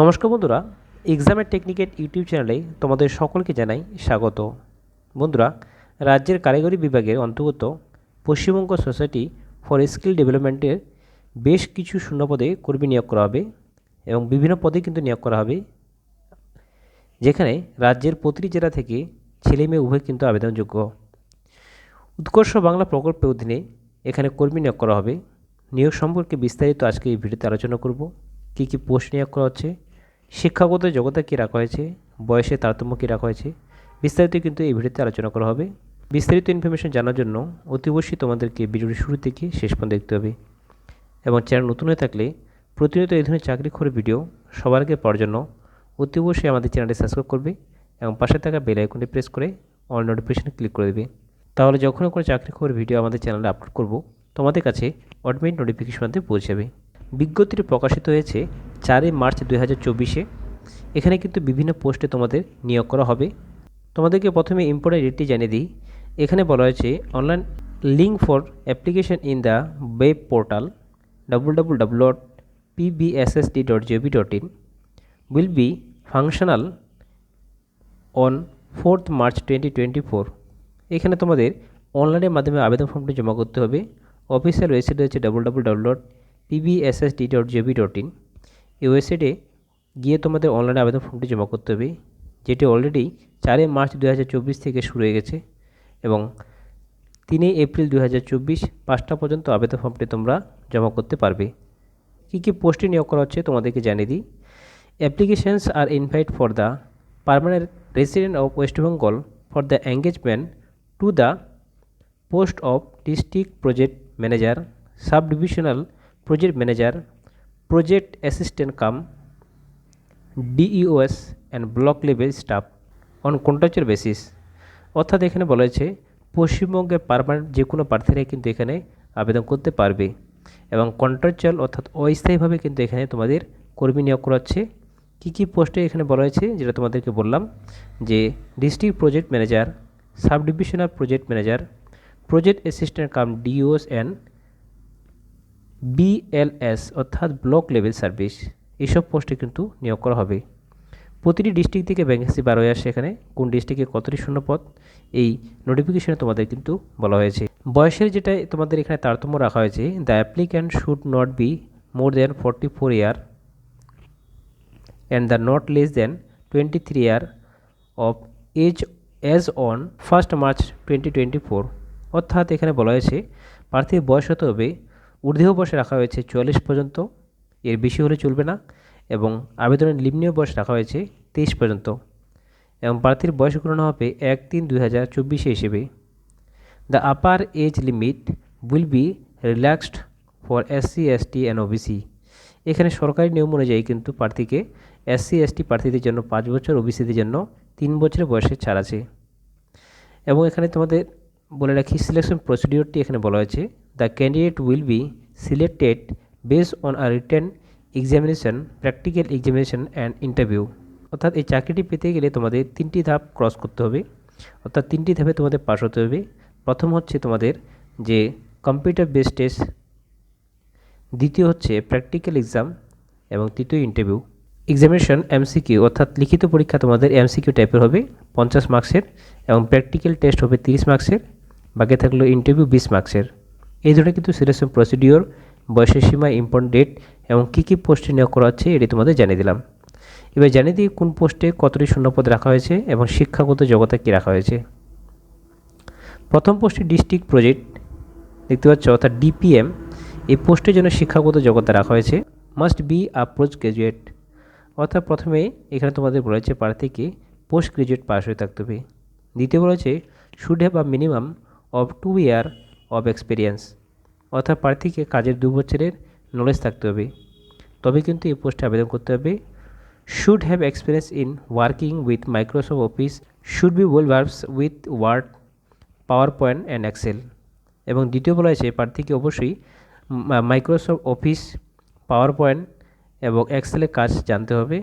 নমস্কার বন্ধুরা এক্সামের টেকনিকের ইউটিউব চ্যানেলে তোমাদের সকলকে জানাই স্বাগত। বন্ধুরা, রাজ্যের কারিগরি বিভাগের অন্তর্গত পশ্চিমবঙ্গ সোসাইটি ফর স্কিল ডেভেলপমেন্টের বেশ কিছু শূন্যপদে কর্মী নিয়োগ করা হবে এবং বিভিন্ন পদে কিন্তু নিয়োগ করা হবে, যেখানে রাজ্যের প্রতিটি জেলা থেকে ছেলে মেয়ে উভয় কিন্তু আবেদনযোগ্য। উৎকর্ষ বাংলা প্রকল্পের অধীনে এখানে কর্মী নিয়োগ করা হবে। নিয়োগ সম্পর্কে বিস্তারিত আজকে এই ভিডিওতে আলোচনা করব, কী কী পোস্ট নিয়োগ করা হচ্ছে শিক্ষাগত যোগ্যতা কী রাখা হয়েছে? বয়সের তারতম্য কী রাখা হয়েছে? বিস্তারিত কিন্তু এই ভিডিওতে আলোচনা করা হবে। বিস্তারিত ইনফরমেশন জানার জন্য অতি অবশ্যই তোমাদেরকে ভিডিওটি শুরু থেকে শেষ পর্যন্ত দেখতে হবে। এবং চ্যানেল নতুন হয়ে থাকলে প্রতিনিয়ত এই ধরনের চাকরি করে ভিডিও সবার আগে পাওয়ার জন্য অতি অবশ্যই আমাদের চ্যানেলটি সাবস্ক্রাইব করবে এবং পাশে থাকা বেল আইকনটি প্রেস করে অল নোটিফিকেশনে ক্লিক করে দেবে। তাহলে যখনই কোনো চাকরি খবর ভিডিও আমাদের চ্যানেলে আপলোড করব, তোমাদের কাছে অটোমেটিক নোটিফিকেশন মধ্যে পৌঁছে যাবে। বিজ্ঞপ্তিটি প্রকাশিত হয়েছে চারই মার্চ দুই হাজার চব্বিশে। এখানে কিন্তু বিভিন্ন পোস্টে তোমাদের নিয়োগ করা হবে। তোমাদেরকে প্রথমে ইম্পর্টেন্ট ডেটটি জানিয়ে দিই। এখানে বলা হয়েছে online link for application in the web portal W W W dot PBSSD dot GOV dot in will be functional on fourth March twenty twenty four এখানে তোমাদের অনলাইনের মাধ্যমে আবেদন ফর্মটি জমা করতে হবে। অফিসিয়াল ওয়েবসাইট হচ্ছে W W W dot PBSSD dot GOV dot in ওয়েবসাইটে গিয়ে তোমাদের অনলাইনে আবেদন ফর্মটি জমা করতে হবে। যেটি অলরেডি চারই মার্চ দু হাজার চব্বিশ থেকে শুরু হয়ে গেছে এবং তিনই এপ্রিল দু হাজার চব্বিশ পাঁচটা পর্যন্ত আবেদন ফর্মটি তোমরা জমা করতে পারবে। কী কী পোস্টে নিয়োগ করা হচ্ছে তোমাদেরকে জানিয়ে দিই। Applications are invite for the permanent resident of West Bengal for the engagement to the post of district project manager sub divisional project manager project assistant cum DEOs and block level staff on contractual basis অর্থাৎ এখানে বলা হয়েছে, পশ্চিমবঙ্গের permanent যে কোনো প্রার্থীরাই কিন্তু এখানে আবেদন করতে পারবে এবং কন্ট্রাকচুয়াল অর্থাৎ অস্থায়ীভাবে কিন্তু এখানে তোমাদের কর্মী নিয়োগ করা হচ্ছে কী কী পোস্টে এখানে বলা হয়েছে, যেটা তোমাদেরকে বললাম, যে district project manager sub divisional project manager project assistant cum DEOs and BLS অর্থাৎ ব্লক লেভেল সার্ভিস এসব পোস্টে কিন্তু নিয়োগ করা হবে। প্রতিটি ডিস্ট্রিক্ট থেকে ভ্যাকেন্সি বার হয়ে আসে এখানে। কোন ডিস্ট্রিক্টে কতটি শূন্যপদ? এই নোটিফিকেশনে তোমাদের কিন্তু বলা হয়েছে। বয়সের যেটা তোমাদের এখানে তারতম্য রাখা হয়েছে the applicant should not be more than forty four year and the not less than twenty three year of age as on first March twenty twenty four অর্থাৎ এখানে বলা হয়েছে, প্রার্থীর বয়স হতে হবে ঊর্ধ্ব বয়সে রাখা হয়েছে চুয়াল্লিশ পর্যন্ত, এর বেশি হলে চলবে না, এবং আবেদনের নিম্নীয় বয়স রাখা হয়েছে তেইশ পর্যন্ত, এবং প্রার্থীর বয়স গণনা হবে এক তিন দুই হাজার চব্বিশে হিসেবে। The upper age limit will be relaxed for SC ST and OBC এখানে সরকারি নিয়ম অনুযায়ী কিন্তু প্রার্থীকে এসসি এসটি প্রার্থীদের জন্য পাঁচ বছর ওবিসিদের জন্য তিন বছরের বয়সের ছাড় আছে। এবং এখানে তোমাদের বলে রাখি সিলেকশন প্রসিডিওরটি এখানে বলা হয়েছে। The candidate will be selected based on a written examination practical examination and interview অর্থাৎ এই চাকরিটি পেতে গেলে তোমাদের তিনটি ধাপ ক্রস করতে হবে। অর্থাৎ তিনটি ধাপে তোমাদের পাশ হতে হবে। প্রথম হচ্ছে তোমাদের যে কম্পিউটার বেস টেস্ট দ্বিতীয় হচ্ছে প্র্যাকটিক্যাল এক্সাম এবং তৃতীয় ইন্টারভিউ এক্সামিনেশন এমসিকিউ অর্থাৎ লিখিত পরীক্ষা তোমাদের এমসিকিউ টাইপের হবে, পঞ্চাশ মার্কসের এবং প্র্যাকটিক্যাল টেস্ট হবে তিরিশ মার্কসের বাকি থাকল ইন্টারভিউ বিশ মার্কসের এই ধরনের কিন্তু সিলেকশন প্রসিডিওর বয়সের সীমা ইম্পর্টেন্ট ডেট এবং কী কী পোস্টে নিয়োগ করা হচ্ছে এটি তোমাদের জানিয়ে দিলাম। এবার জানিয়ে দিই কোন পোস্টে কতটি শূন্যপদ রাখা হয়েছে এবং শিক্ষাগত যোগ্যতা কী রাখা হয়েছে। প্রথম পোস্টে ডিস্ট্রিক্ট প্রজেক্ট দেখতে পাচ্ছ, অর্থাৎ ডিপিএম এই পোস্টের জন্য শিক্ষাগত যোগ্যতা রাখা হয়েছে। Must be a post graduate অর্থাৎ প্রথমে এখানে তোমাদের বলেছে প্রার্থীকে পোস্ট গ্রাজুয়েট পাস হয়ে থাকতে হবে। দ্বিতীয় বলেছে should have a minimum of two year of experience অর্থাৎ প্রার্থীকে কাজের দু বছরের নলেজ থাকতে হবে। তবে কিন্তু এই পোস্টে আবেদন করতে হবে should have experience in working with Microsoft Office should be well verbs with Word PowerPoint and Excel এবং দ্বিতীয় বলা হয়েছে, প্রার্থীকে অবশ্যই মাইক্রোসফট অফিস পাওয়ার পয়েন্ট এবং এক্সেলের কাজ জানতে হবে।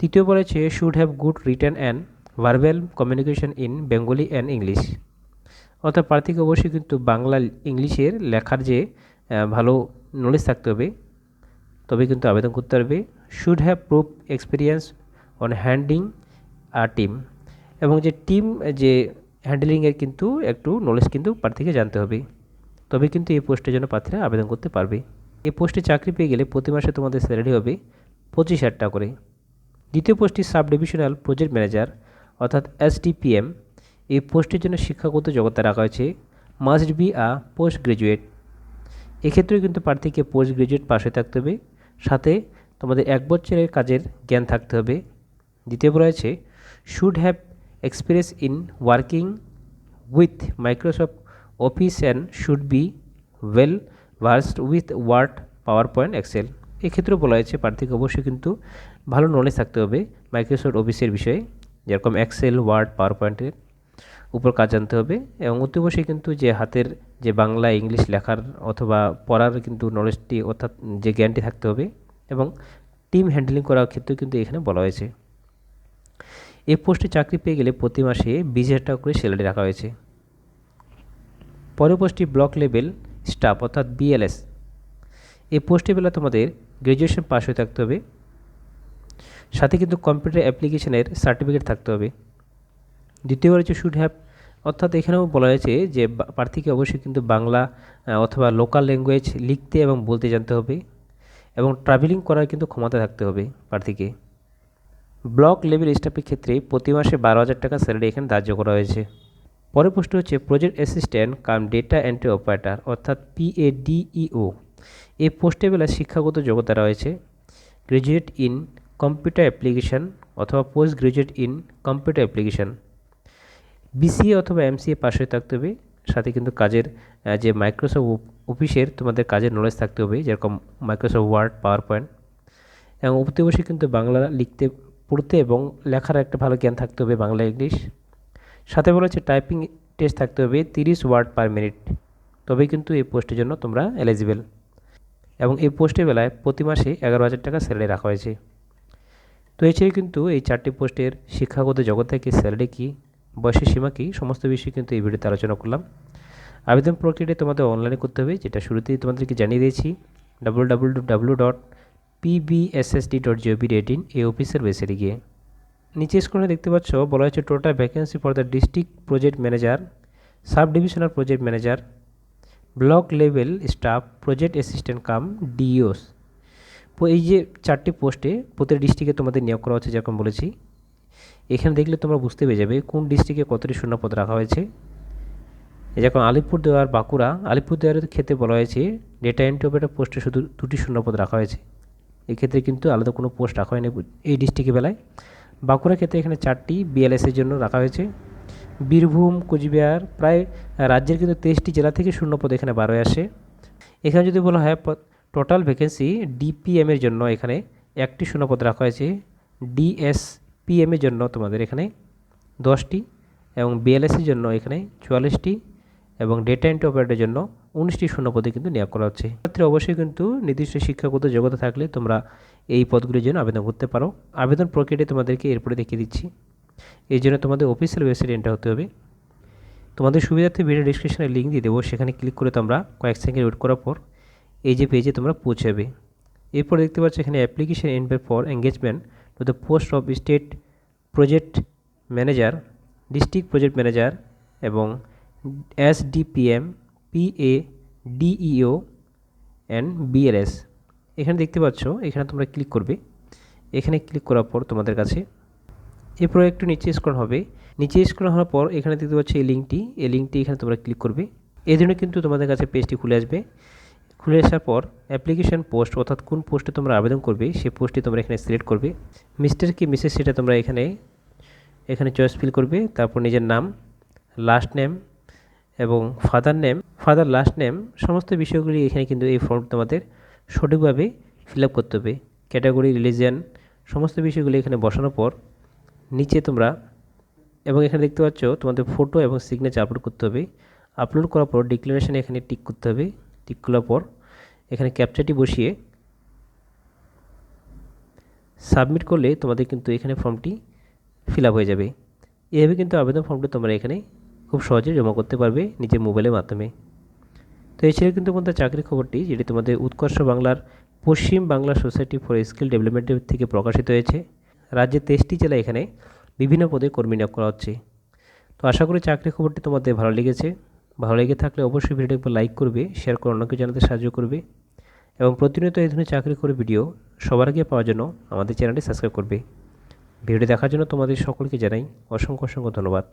তৃতীয় বলেছে should have good written and verbal communication in Bengali and English অর্থাৎ প্রার্থীকে অবশ্যই কিন্তু বাংলা ইংলিশের লেখার যে ভালো নলেজ থাকতে হবে। তবে কিন্তু আবেদন করতে পারবে। Should have proof experience on handing our team এবং যে টিম যে হ্যান্ডেলিংয়ের কিন্তু একটু নলেজ কিন্তু প্রার্থীকে জানতে হবে। তবে কিন্তু এই পোস্টের জন্য প্রার্থীরা আবেদন করতে পারবে। এই পোস্টে চাকরি পেয়ে গেলে প্রতি মাসে তোমাদের স্যালারি হবে পঁচিশ হাজার টাকা করে। দ্বিতীয় পোস্টটি সাব ডিভিশনাল প্রজেক্ট ম্যানেজার অর্থাৎ এসডিপিএম এই পোস্টের জন্য শিক্ষাগত যোগ্যতা রাখা হয়েছে must be a post graduate এক্ষেত্রেও কিন্তু প্রার্থীকে পোস্ট গ্রাজুয়েট পাশে থাকতে হবে। সাথে তোমাদের এক বছরের কাজের জ্ঞান থাকতে হবে। দ্বিতীয় রয়েছে should have experience in working with Microsoft Office and should be well versed with Word PowerPoint Excel এক্ষেত্রেও বলা হয়েছে, প্রার্থীকে অবশ্যই কিন্তু ভালো নলেজ থাকতে হবে মাইক্রোসফট অফিসের বিষয়ে, যেরকম এক্সেল ওয়ার্ড পাওয়ার পয়েন্টের উপর কাজ জানতে হবে এবং অতি অবশ্যই কিন্তু যে হাতের যে বাংলা ইংলিশ লেখার অথবা পড়ার কিন্তু নলেজটি অর্থাৎ যে জ্ঞানটি থাকতে হবে এবং টিম হ্যান্ডেলিং করার ক্ষেত্রেও কিন্তু এখানে বলা হয়েছে। এই পোস্টে চাকরি পেয়ে গেলে প্রতি মাসে বিশ হাজার টাকা করে স্যালারি রাখা হয়েছে। পরের পোস্টটি ব্লক লেভেল স্টাফ অর্থাৎ বিএলএস এই পোস্টে বেলা তোমাদের গ্র্যাজুয়েশন পাস হয়ে থাকতে হবে। সাথে কিন্তু কম্পিউটার অ্যাপ্লিকেশনের সার্টিফিকেট থাকতে হবে। দ্বিতীয়বার হচ্ছে শুড হ্যাভ অর্থাৎ এখানেও বলা হয়েছে যে প্রার্থীকে অবশ্যই কিন্তু বাংলা অথবা লোকাল ল্যাঙ্গুয়েজ লিখতে এবং বলতে জানতে হবে এবং ট্রাভেলিং করার কিন্তু ক্ষমতা থাকতে হবে প্রার্থীকে। ব্লক লেভেল স্টাফের ক্ষেত্রে প্রতি মাসে বারো হাজার টাকা স্যালারি এখানে ধার্য করা হয়েছে। পরের পোস্ট হচ্ছে project assistant cum data entry operator অর্থাৎ পিএডিইও এই পোস্টে বেলা শিক্ষাগত যোগ্যতা রয়েছে। গ্রাজুয়েট ইন কম্পিউটার অ্যাপ্লিকেশন অথবা post graduate in computer application BCA অথবা এমসিএ পাশ হয়ে থাকতে হবে। সাথে কিন্তু কাজের যে মাইক্রোসফট অফিসের তোমাদের কাজের নলেজ থাকতে হবে, যেরকম মাইক্রোসফট ওয়ার্ড পাওয়ার পয়েন্ট এবং অতি অবশ্যই কিন্তু বাংলা লিখতে, পড়তে এবং লেখার একটা ভালো জ্ঞান থাকতে হবে বাংলা, ইংলিশ। সাথে বলা হচ্ছে টাইপিং টেস্ট থাকতে হবে, তিরিশ ওয়ার্ড পার মিনিট তবেই কিন্তু এই পোস্টের জন্য তোমরা এলিজিবল এবং এই পোস্টের বেলায় প্রতি মাসে এগারো হাজার টাকা স্যালারি রাখা হয়েছে। তো এছাড়াও কিন্তু এই চারটি পোস্টের শিক্ষাগত জগৎ থেকে স্যালারি কী? বয়সের সীমা কী? সমস্ত বিষয় কিন্তু এই ভিডিওতে আলোচনা করলাম। আবেদন প্রক্রিয়াটি তোমাদের অনলাইনে করতে হবে, যেটা শুরুতেই তোমাদেরকে জানিয়ে দিয়েছি। W W W dot dot এই অফিসের ওয়েবসাইটে গিয়ে। নিচে স্ক্রিনে দেখতে পাচ্ছ, বলা হয়েছে total vacancy for the district project manager sub divisional project manager block level staff project assistant cum DEOs এই যে চারটি পোস্টে প্রতিটি ডিস্ট্রিক্টে তোমাদের নিয়োগ করা হচ্ছে, যেরকম বলেছি। এখানে দেখলে তোমরা বুঝতে পেরে যাবে কোন ডিস্ট্রিক্টে কতটি শূন্যপদ রাখা হয়েছে। যেরকম আলিপুরদুয়ার বাঁকুড়া, আলিপুরদুয়ারের ক্ষেত্রে বলা হয়েছে ডেটা এন্ট্রি অপারেটর পোস্টে শুধু দুটি শূন্যপদ রাখা হয়েছে। এক্ষেত্রে কিন্তু আলাদা কোনো পোস্ট রাখা হয়নি এই ডিস্ট্রিক্টের বেলায়। বাঁকুড়া ক্ষেত্রে এখানে চারটি বিএলএসের জন্য রাখা হয়েছে। বীরভূম, কোচবিহার প্রায় রাজ্যের কিন্তু তেইশটি জেলা থেকে শূন্যপদ এখানে বারোয় আসে। এখানে যদি বলা হয় টোটাল ভ্যাকেন্সি ডিপিএমের জন্য এখানে একটি শূন্যপদ রাখা হয়েছে। ডিএসপিএমের জন্য তোমাদের এখানে দশটি এবং বিএলএসের জন্য এখানে চুয়াল্লিশটি এবং ডেটা এন্ট্রি অপারেটের জন্য উনিশটি শূন্যপদে কিন্তু নিয়োগ করা হচ্ছে। ক্ষেত্রে অবশ্যই কিন্তু নির্দিষ্ট শিক্ষাগত যোগ্যতা থাকলে তোমরা এই পদগুলির জন্য আবেদন করতে পারো। আবেদন প্রক্রিয়াটি তোমাদেরকে এরপরে দেখিয়ে দিচ্ছি। এই জন্য তোমাদের অফিসিয়াল ওয়েবসাইটে এন্টার হতে হবে। তোমাদের সুবিধার্থে ভিডিও ডিসক্রিপশনে লিঙ্ক দিয়ে দেবো। সেখানে ক্লিক করে তোমরা কয়েক সেকেন্ড ওয়েট করার পর এই যে পেজে তোমরা পৌঁছাবে। এরপর দেখতে পাচ্ছ এখানে application invite for engagement to the post of state project manager district project manager এবং SDPM PA DEO and BLS এখানে দেখতে পাচ্ছ, এখানে তোমরা ক্লিক করবে। এখানে ক্লিক করার পর তোমাদের কাছে এরপর একটু নিচে স্ক্রল হবে। নিচে স্ক্রল হওয়ার পর এখানে দেখতে পাচ্ছ এই লিঙ্কটি এই লিঙ্কটি এখানে তোমরা ক্লিক করবে। এই জন্য কিন্তু তোমাদের কাছে পেজটি খুলে আসবে। খুলে আসার পর অ্যাপ্লিকেশন পোস্ট অর্থাৎ কোন পোস্টে তোমরা আবেদন করবে সেই পোস্টটি তোমরা এখানে সিলেক্ট করবে। মিস্টার কি মিসেস সেটা তোমরা এখানে এখানে চয়েস ফিল করবে, তারপর নিজের নাম লাস্ট নেম এবং father name father last name সমস্ত বিষয়গুলি এখানে কিন্তু এই ফর্ম তোমাদের সঠিকভাবে ফিল আপ করতে হবে। ক্যাটাগরি রিলিজিয়ান সমস্ত বিষয়গুলি এখানে বসানোর পর নিচে তোমরা, এবং এখানে দেখতে পাচ্ছ তোমাদের ফটো এবং সিগনেচার আপলোড করতে হবে। আপলোড করার পর ডিক্লারেশানে এখানে টিক করতে হবে। টিক করার পর এখানে ক্যাপচারটি বসিয়ে সাবমিট করলে তোমাদের কিন্তু এখানে ফর্মটি ফিল হয়ে যাবে। এভাবে কিন্তু আবেদন ফর্মটি তোমরা এখানে খুব সহজে জমা করতে পারবে নিজের মোবাইলের মাধ্যমে। তো এই কিন্তু তোমাদের চাকরির খবরটি, যেটি তোমাদের উৎকর্ষ বাংলার পশ্চিম বাংলা সোসাইটি ফর স্কিল ডেভেলপমেন্টের থেকে প্রকাশিত হয়েছে। রাজ্যের তেইশটি জেলায় এখানে বিভিন্ন পদে কর্মী নিয়োগ করা হচ্ছে। তো আশা করি চাকরি খবরটি তোমাদের ভালো লেগেছে। ভালো লেগে থাকলে অবশ্যই ভিডিওটি একবার লাইক করবে শেয়ার করে অন্যকে জানাতে সাহায্য করবে। এবং প্রতিনিয়ত এই ধরনের চাকরি করে ভিডিও সবার আগে পাওয়ার জন্য আমাদের চ্যানেলটি সাবস্ক্রাইব করবে। ভিডিও দেখার জন্য তোমাদের সকলকে জানাই অসংখ্য অসংখ্য ধন্যবাদ।